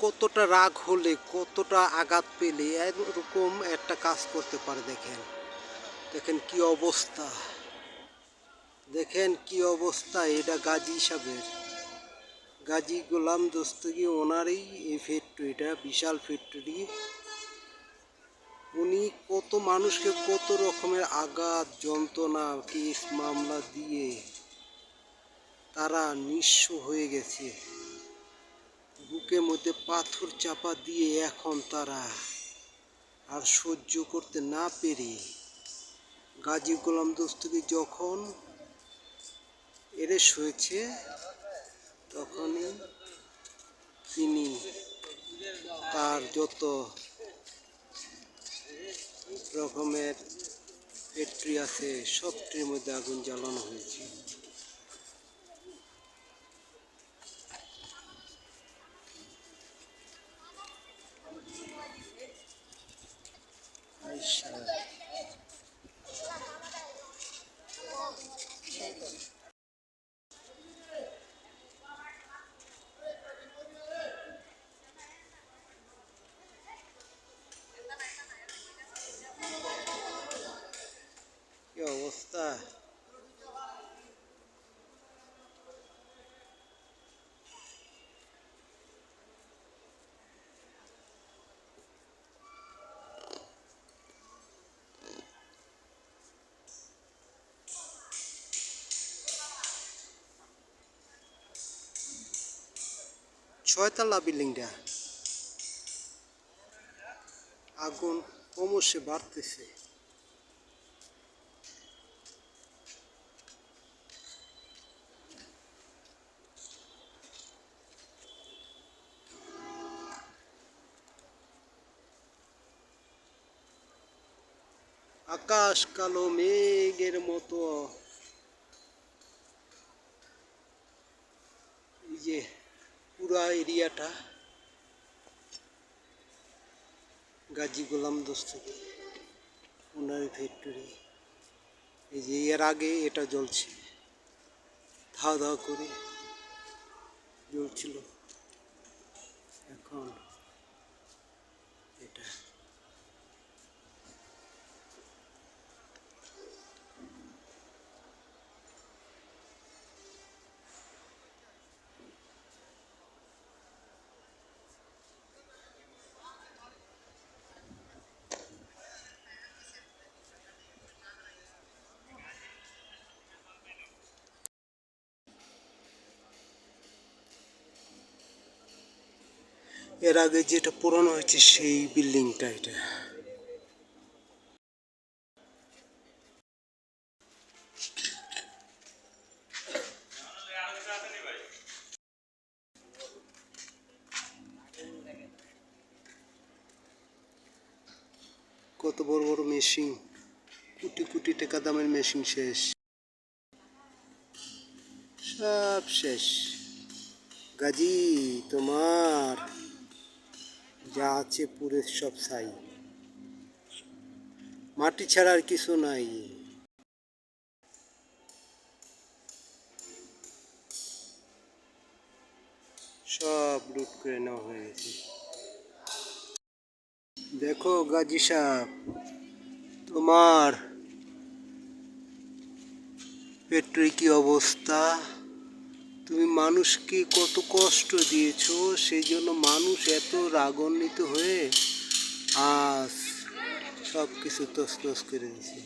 কতটা রাগ হলে, কতটা আঘাত পেলে এরকম একটা কাজ করতে পারে দেখেন। দেখেন কি অবস্থা। দেখেন কি অবস্থা, এটা গাজী সাহেবের। গাজী গোলাম দস্তগি, ওনারই এই ফ্যাক্টরিটা বিশাল ফ্যাক্টরি উনি কত মানুষকে কত রকমের আঘাত, যন্ত্রণা কেস মামলা দিয়ে তারা নিঃস্ব হয়ে গেছে। বুকের মধ্যে পাথর চাপা দিয়ে এখন তারা আর সহ্য করতে না পেরে গাজী গোলাম দস্তগি যখন এরেস হয়েছে, তখনই তিনি তার যত রকমের ফ্যাক্টরি আছে, সবটির মধ্যে আগুন জ্বালানো হয়েছে। অবস্থা। ছয়তলা বিল্ডিংটা। আগুন ক্রমশে বাড়তেছে। আকাশ কালো মেঘের মতো। এই যে পুরা এরিয়াটা। গাজী গোলাম দস্তগি ওনার ফ্যাক্টরি এই যে এর আগে এটা জ্বলছে। ধাওয়া ধাওয়া করে জ্বলছিল এখন এটা এর আগে যেটা পুরানো হয়েছে সেই বিল্ডিংটা এটা। কত বড় বড় মেশিন, কোটি কোটি টাকা দামের মেশিন শেষ। সব শেষ। গাজী, তোমার যা আছে পুরে সব ছাই। মাটি ছাড়া আর কিছু নাই। সব লুট করে নেওয়া হয়ে গেছে। দেখো গাজী সাহেব, তোমার পেট্রোল কি অবস্থা? তুমি মানুষকে কত কষ্ট দিয়েছ সেই জন্য মানুষ এত রাগান্বিত হয়ে আজ সব কিছু তছনছ করে দিয়েছে।